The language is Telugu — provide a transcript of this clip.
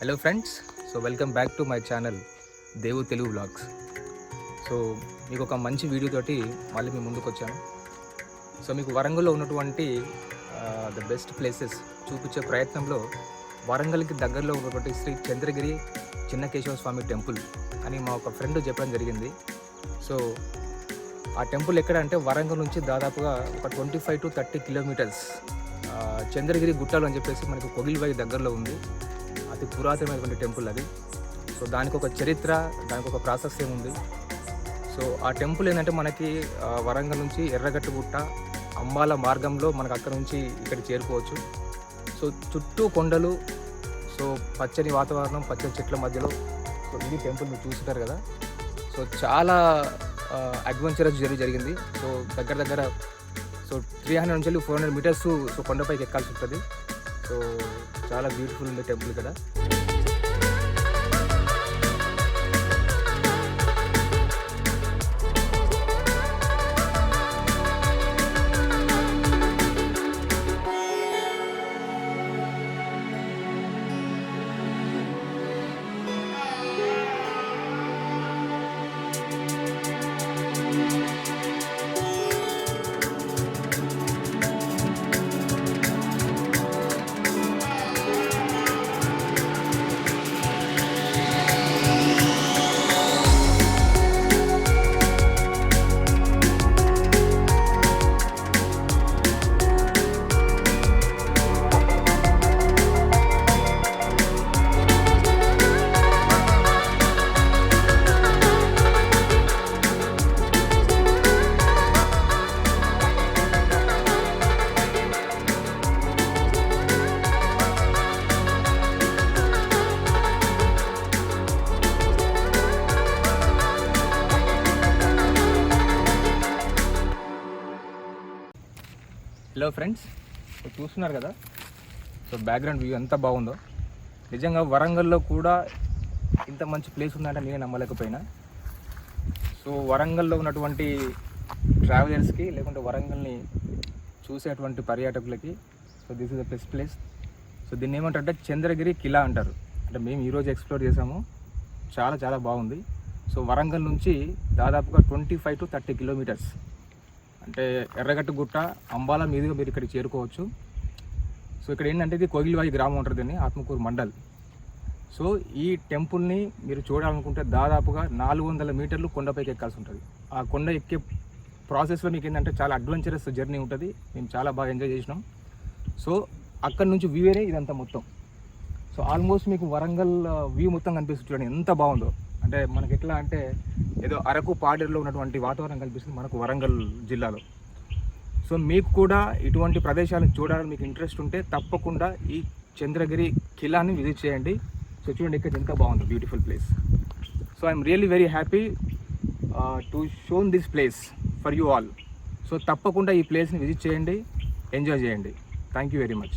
Hello friends so welcome back to my channel Devu Telugu blogs so మీకు ఒక మంచి వీడియోతోటి మళ్ళీ మీ ముందుకు వచ్చాను. సో మీకు వరంగల్లో ఉన్నటువంటి ద బెస్ట్ ప్లేసెస్ చూపించే ప్రయత్నంలో వరంగల్కి దగ్గరలో ఉన్నటువంటి శ్రీ చంద్రగిరి చిన్నకేశవ స్వామి టెంపుల్ అని మా ఒక ఫ్రెండ్ చెప్పడం జరిగింది. సో ఆ టెంపుల్ ఎక్కడ అంటే వరంగల్ నుంచి దాదాపుగా ఒక twenty five to thirty kilometres Chandragiri గుట్టలు అని చెప్పేసి మనకు కొగిలివాయి దగ్గరలో ఉంది. అతి పురాతనమైనటువంటి టెంపుల్ అది. సో దానికి ఒక చరిత్ర దానికి ఒక ప్రాశస్త్యం ఉంది సో ఆ టెంపుల్ ఏంటంటే మనకి వరంగల్ నుంచి ఎర్రగట్టుగుట్ట అంబాల మార్గంలో మనకు అక్కడ నుంచి ఇక్కడ చేరుకోవచ్చు. సో చుట్టూ కొండలు సో పచ్చని వాతావరణం పచ్చని చెట్ల మధ్యలో. సో ఇది టెంపుల్ మీరు చూసుంటారు కదా. సో చాలా అడ్వెంచరస్ జర్నీ జరిగింది. సో దగ్గర దగ్గర సో త్రీ హండ్రెడ్ నుంచి ఫోర్ హండ్రెడ్ మీటర్స్ సో కొండపైకి ఎక్కాల్సి ఉంటుంది. సో చాలా బ్యూటిఫుల్ ఉంది టెంపుల్ ఇక్కడ హలో ఫ్రెండ్స్ చూస్తున్నారు కదా? సో బ్యాక్గ్రౌండ్ వ్యూ ఎంత బాగుందో. నిజంగా వరంగల్లో కూడా ఇంత మంచి ప్లేస్ ఉందంటే నేనే నమ్మలేకపోయినా. సో వరంగల్లో ఉన్నటువంటి ట్రావెలర్స్కి లేకుంటే వరంగల్ని చూసేటువంటి పర్యాటకులకి so this is the best place so దీన్ని ఏమంటారంటే చంద్రగిరి కిలా అంటారు. అంటే మేము ఈరోజు ఎక్స్ప్లోర్ చేసాము చాలా చాలా బాగుంది. సో వరంగల్ నుంచి దాదాపుగా twenty five to thirty kilometres అంటే ఎర్రగట్టు గుట్ట అంబాల మీదుగా మీరు ఇక్కడికి చేరుకోవచ్చు. సో ఇక్కడ ఏంటంటే ఇది కోగిలివాయి గ్రామం ఉంటుంది దీన్ని ఆత్మకూరు మండల్. సో ఈ టెంపుల్ని మీరు చూడాలనుకుంటే దాదాపుగా నాలుగు వందల మీటర్లు కొండపైకి ఎక్కాల్సి ఉంటుంది. ఆ కొండ ఎక్కే ప్రాసెస్లో మీకు ఏంటంటే చాలా అడ్వెంచరస్ జర్నీ ఉంటుంది. మేము చాలా బాగా ఎంజాయ్ చేసినాం. సో అక్కడ నుంచి వ్యూవేనే ఇదంతా మొత్తం. సో ఆల్మోస్ట్ మీకు వరంగల్ వ్యూ మొత్తం కనిపిస్తుంది చూడండి ఎంత బాగుందో. అంటే మనకి ఎట్లా అంటే ఏదో అరకు పాడేరులో ఉన్నటువంటి వాతావరణం కనిపిస్తుంది మనకు వరంగల్ జిల్లాలో. సో మీకు కూడా ఇటువంటి ప్రదేశాలను చూడాలని మీకు ఇంట్రెస్ట్ ఉంటే తప్పకుండా ఈ చంద్రగిరి కిలాని విజిట్ చేయండి. సో చూడండి ఇక్కడ ఎంత బాగుంది beautiful place so I'm really very happy to shown this place for you all so తప్పకుండా ఈ ప్లేస్ని విజిట్ చేయండి ఎంజాయ్ చేయండి. Thank you very much